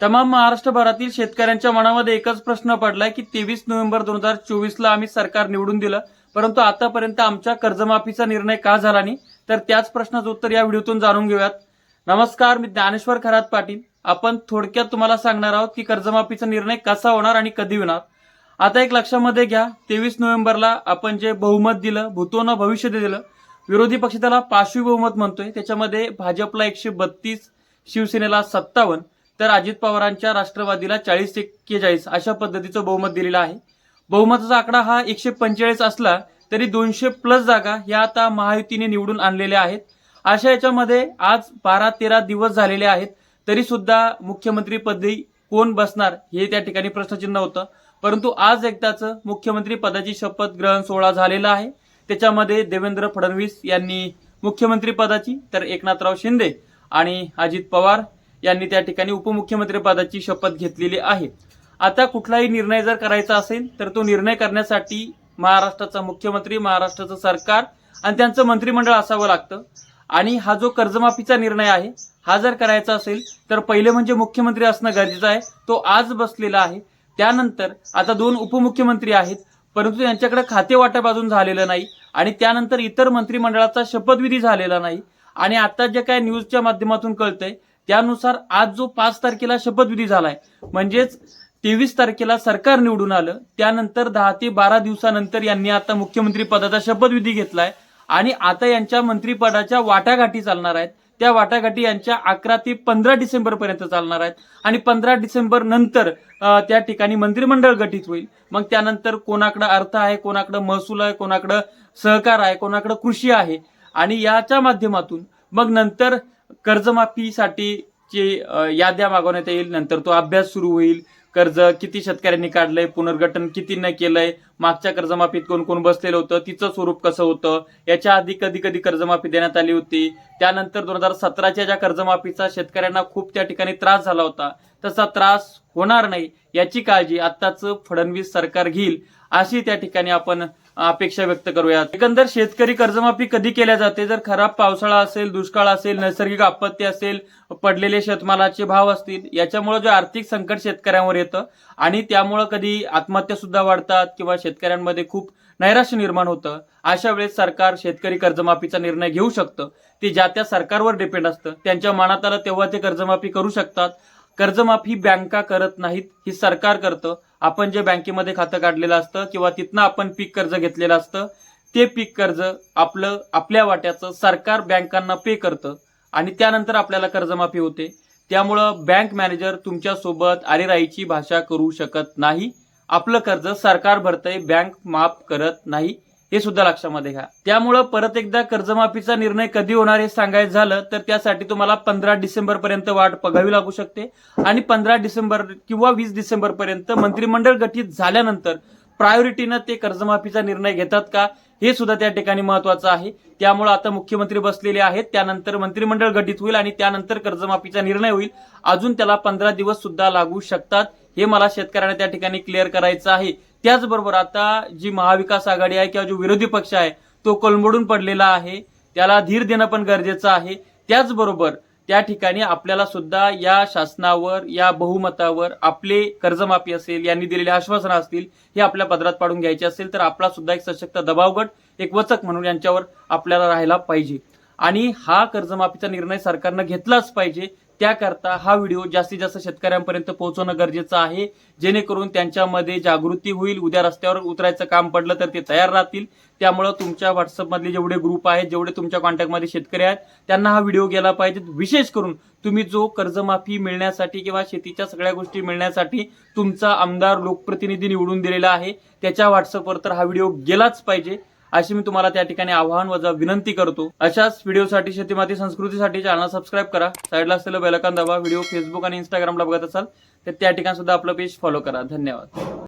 तमाम महाराष्ट्रभरातील शेतकऱ्यांच्या मनामध्ये एकच प्रश्न पडलाय की तेवीस नोव्हेंबर दोन हजार चोवीसला आम्ही सरकार निवडून दिलं परंतु आतापर्यंत आमच्या कर्जमाफीचा निर्णय का झाला नाही? तर त्याच प्रश्नाचं उत्तर या व्हिडिओतून जाणून घेऊयात. नमस्कार मी ज्ञानेश्वर खरात पाटील. आपण थोडक्यात तुम्हाला सांगणार आहोत की कर्जमाफीचा निर्णय कसा होणार आणि कधी होणार. आता एक लक्षामध्ये घ्या तेवीस नोव्हेंबरला आपण जे बहुमत दिलं भूतोनं भविष्य दिलं विरोधी पक्ष त्याला पाचवी बहुमत म्हणतोय. त्याच्यामध्ये भाजपला एकशे बत्तीस शिवसेनेला सत्तावन्न तर अजित पवारांच्या राष्ट्रवादीला चाळीस एक्केचाळीस अशा पद्धतीचं बहुमत दिलेलं आहे. बहुमताचा आकडा हा एकशे पंचेचाळीस असला तरी दोनशे प्लस जागा या आता महायुतीने निवडून आणलेल्या आहेत. अशा याच्यामध्ये आज बारा तेरा दिवस झालेले आहेत तरी सुद्धा मुख्यमंत्री पदी कोण बसणार हे त्या ठिकाणी प्रश्नचिन्ह होतं. परंतु आज एकदाच मुख्यमंत्री पदाची शपथ ग्रहण सोहळा झालेला आहे. त्याच्यामध्ये देवेंद्र फडणवीस यांनी मुख्यमंत्री पदाची तर एकनाथराव शिंदे आणि अजित पवार यांनी त्या ठिकाणी उपमुख्यमंत्रीपदाची शपथ घेतलेली आहे. आता कुठलाही निर्णय जर करायचा असेल तर तो निर्णय करण्यासाठी महाराष्ट्राचा मुख्यमंत्री महाराष्ट्राचं सरकार आणि त्यांचं मंत्रिमंडळ असावं लागतं. आणि हा जो कर्जमाफीचा निर्णय आहे हा जर करायचा असेल तर पहिले म्हणजे मुख्यमंत्री असणं गरजेचं आहे. तो आज बसलेला आहे. त्यानंतर आता दोन उपमुख्यमंत्री आहेत परंतु त्यांच्याकडे खाते वाटप अजून झालेलं नाही आणि त्यानंतर इतर मंत्रिमंडळाचा शपथविधी झालेला नाही. आणि आता जे काय न्यूजच्या माध्यमातून कळतंय त्यानुसार आज जो पाच तारखेला शपथविधी झालाय म्हणजेच तेवीस तारखेला सरकार निवडून आलं त्यानंतर दहा ते बारा दिवसानंतर यांनी आता मुख्यमंत्री पदाचा शपथविधी घेतलाय आणि आता यांच्या मंत्रिपदाच्या वाटाघाटी चालणार आहेत. त्या वाटाघाटी यांच्या अकरा ते पंधरा डिसेंबर पर्यंत चालणार आहेत आणि पंधरा डिसेंबर नंतर त्या ठिकाणी मंत्रिमंडळ गठीत होईल. मग त्यानंतर कोणाकडं अर्थ आहे कोणाकडं महसूल आहे कोणाकडं सहकार आहे कोणाकडं कृषी आहे आणि याच्या माध्यमातून मग नंतर कर्जमाफीसाठी याद्या मागवण्यात येईल नंतर तो अभ्यास सुरू होईल. कर्ज किती शेतकऱ्यांनी काढलंय पुनर्गठन किती न केलंय मागच्या कर्जमाफीत कोण कोण बसलेलं होतं तिचं स्वरूप कसं होतं याच्या आधी कधी कधी कर्जमाफी देण्यात आली होती. त्यानंतर दोन हजार सतराच्या ज्या कर्जमाफीचा शेतकऱ्यांना खूप त्या ठिकाणी त्रास झाला होता तसा त्रास होणार नाही याची काळजी आत्ताच फडणवीस सरकार घेईल अशी त्या ठिकाणी आपण अपेक्षा व्यक्त करूयात. एकंदर शेतकरी कर्जमाफी कधी केल्या जाते? जर खराब पावसाळा असेल दुष्काळ असेल नैसर्गिक आपत्ती असेल पडलेले शेतमालाचे भाव असतील याच्यामुळे जे आर्थिक संकट शेतकऱ्यांवर येतं आणि त्यामुळं कधी आत्महत्या सुद्धा वाढतात किंवा शेतकऱ्यांमध्ये खूप नैराश्य निर्माण होतं अशा वेळेस सरकार शेतकरी कर्जमाफीचा निर्णय घेऊ शकतं. ते ज्या त्या सरकारवर डिपेंड असतं त्यांच्या मनात आलं तेव्हा ते कर्जमाफी करू शकतात. कर्जमाफी बँका करत नाहीत ही सरकार करतं. आपण जे बँकेमध्ये खातं काढलेलं असतं किंवा तिथनं आपण पीक कर्ज घेतलेलं असतं ते पीक कर्ज आपलं आपल्या वाट्याचं सरकार बँकांना पे करतं आणि त्यानंतर आपल्याला कर्जमाफी होते. त्यामुळं बँक मॅनेजर तुमच्यासोबत आरेराईची भाषा करू शकत नाही. आपलं कर्ज सरकार भरतंय बँक माफ करत नाही. हे सुद्धा लक्षामध्ये घ्या. त्यामुळं परत एकदा कर्जमाफीचा निर्णय कधी होणार हे सांगायचं झालं तर त्यासाठी तुम्हाला पंधरा डिसेंबर पर्यंत वाट बघावी लागू शकते. आणि पंधरा डिसेंबर किंवा वीस डिसेंबर पर्यंत मंत्रिमंडळ गठीत झाल्यानंतर प्रायोरिटीनं ते कर्जमाफीचा निर्णय घेतात का हे सुद्धा त्या ठिकाणी महत्वाचं आहे. त्यामुळे आता मुख्यमंत्री बसलेले आहेत त्यानंतर मंत्रिमंडळ गठीत होईल आणि त्यानंतर कर्जमाफीचा निर्णय होईल. अजून त्याला पंधरा दिवस सुद्धा लागू शकतात हे मला शेतकऱ्यांना त्या ठिकाणी क्लिअर करायचं आहे. त्याचबरोबर आता जी महाविकास आघाडी आहे किंवा जो विरोधी पक्ष आहे तो कोलमडून पडलेला आहे. त्याला धीर देणं पण गरजेचं आहे. त्याचबरोबर त्या ठिकाणी आपल्याला सुद्धा या शासनावर या बहुमतावर आपले कर्जमाफी असेल यांनी दिलेले आश्वासनं असतील हे आपल्या पदरात पाडून घ्यायचे असेल तर आपला सुद्धा एक सशक्त दबावगट एक वचक म्हणून यांच्यावर आपल्याला राहायला पाहिजे. आणि हा कर्जमाफीचा निर्णय सरकारनं घेतलाच पाहिजे. त्याकरता हा व्हिडिओ जास्तीत जास्त शेतकऱ्यांपर्यंत पोहोचवणं गरजेचं आहे. जेणेकरून त्यांच्यामध्ये जागृती होईल. उद्या रस्त्यावर उतरायचं काम पडलं तर ते तयार राहतील. त्यामुळं तुमच्या व्हॉट्सअपमधले जेवढे ग्रुप आहेत जेवढे तुमच्या कॉन्टॅक्टमध्ये शेतकरी आहेत त्यांना हा व्हिडिओ गेला पाहिजे. विशेष करून तुम्ही जो कर्जमाफी मिळण्यासाठी किंवा शेतीच्या सगळ्या गोष्टी मिळण्यासाठी तुमचा आमदार लोकप्रतिनिधी निवडून दिलेला आहे त्याच्या व्हॉट्सअपवर तर हा व्हिडिओ गेलाच पाहिजे. अशी मी तुम्हाला त्या ठिकाणी आवाहन वजा विनंती करतो. अशाच व्हिडिओसाठी शेतीमाती संस्कृतीसाठी चॅनल सबस्क्राईब करा. साईडला असलेलं बेलकान दाबा. व्हिडिओ फेसबुक आणि इंस्टाग्रामला बघत असाल तर त्या ठिकाणी सुद्धा आपलं पेज फॉलो करा. धन्यवाद.